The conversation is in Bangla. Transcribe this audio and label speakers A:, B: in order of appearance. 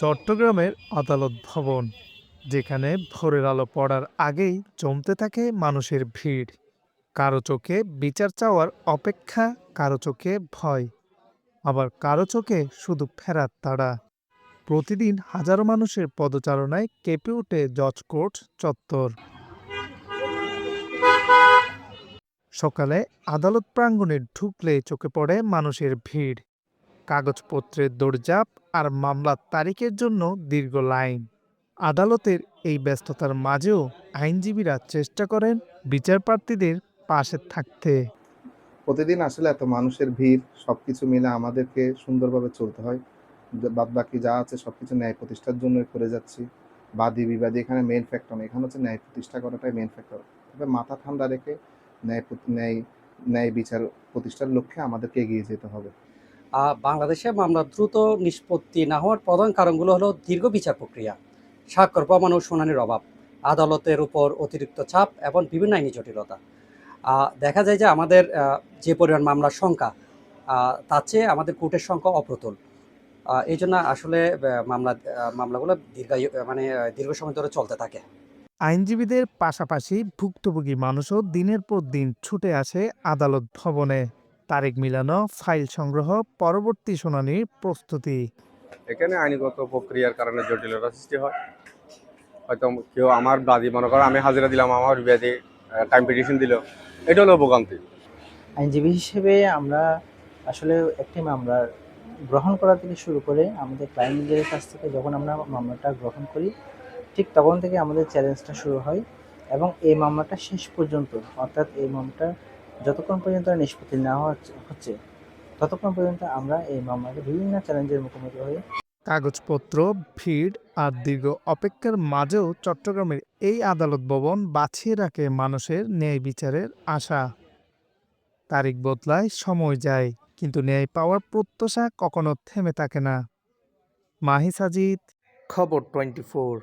A: চট্টগ্রামের আদালত ভবন, যেখানে ভোরের আলো পড়ার আগেই জমতে থাকে মানুষের ভিড়। কারও চোখে বিচার চাওয়ার অপেক্ষা, কারও চোখে ভয়। আবার কারও চোখে শুধু ফেরার তাড়া। প্রতিদিন হাজারো মানুষের পদচারণায় কেঁপে ওঠে জজ কোর্ট চত্বর। সকালে আদালত প্রাঙ্গণে ঢুকলে চোখে পড়ে মানুষের ভিড়। কাগজপত্রের দৌড়ঝাঁপ আর মামলার তারিখের জন্য দীর্ঘ লাইন। আদালতের এই ব্যস্ততার মাঝেও আইনজীবীরা চেষ্টা করেন বিচারপ্রার্থীদের পাশে থাকতে।
B: প্রতিদিন আসলে এত মানুষের ভিড় সব কিছু মিলে আমাদেরকে সুন্দরভাবে চলতে হয়। বাদ বাকি যা আছে সব কিছু ন্যায় প্রতিষ্ঠার জন্য করে যাচ্ছি। বাদী বিবাদী, এখানে মেন ফ্যাক্টর এখানে হচ্ছে ন্যায় প্রতিষ্ঠা করাটাই মেন ফ্যাক্টর তবে মাথা ঠান্ডা রেখে ন্যায় ন্যায় ন্যায় বিচার প্রতিষ্ঠার লক্ষ্যে আমাদেরকে এগিয়ে যেতে হবে।
C: বাংলাদেশে মামলা দ্রুত নিষ্পত্তি না হওয়ার প্রধান কারণগুলো হলো দীর্ঘ বিচার প্রক্রিয়া, স্বাক্ষর প্রমাণ ও শুনানির অভাব, আদালতের উপর অতিরিক্ত চাপ এবং বিভিন্ন আইনি জটিলতা। দেখা যায় যে আমাদের যে পরিমাণ মামলার সংখ্যা তার চেয়ে আমাদের কোর্টের সংখ্যা অপ্রতুল। এই জন্য আসলে মামলা মামলাগুলো দীর্ঘায়ু মানে দীর্ঘ সময় ধরে চলতে থাকে।
A: আইনজীবীদের পাশাপাশি ভুক্তভোগী মানুষও দিনের পর দিন ছুটে আসে আদালত ভবনে। তারিখ মিলানো ফাইল সংগ্রহ পরবর্তী শুনানির প্রস্তুতি।
D: এখানে আইনগত প্রক্রিয়ার কারণে জটিলতা সৃষ্টি হয়। হয়তো কেউ আমার বাদী মনে করো আমি হাজিরা দিলাম আমার বিবাদী টাইম পিটিশন দিল। এটা হলো ভোগান্তি।
E: আইনজীবী হিসেবে আমরা আসলে একটি মামলা গ্রহণ করা থেকে শুরু করে আমাদের ক্লায়েন্টদের কাছ থেকে যখন আমরা মামলাটা গ্রহণ করি ঠিক তখন থেকে আমাদের চ্যালেঞ্জটা শুরু হয় এবং এই মামলাটা শেষ পর্যন্ত অর্থাৎ এই মামলাটা যতক্ষণ পর্যন্ত নিষ্পত্তি না হচ্ছে ততক্ষণ পর্যন্ত আমরা এই মামলাটা বিভিন্ন চ্যালেঞ্জের মুখোমুখি হই
A: কাগজপত্র, ভিড় আর দীর্ঘ অপেক্ষার মাঝেও চট্টগ্রামের এই আদালত ভবন বাঁচিয়ে রাখে মানুষের ন্যায় বিচারের আশা। তারিখ বদলায়, সময় যায়, কিন্তু ন্যায় পাওয়ার প্রত্যাশা কখনো থেমে থাকে না। মাহি সাজিদ খবর টোয়েন্টি ফোর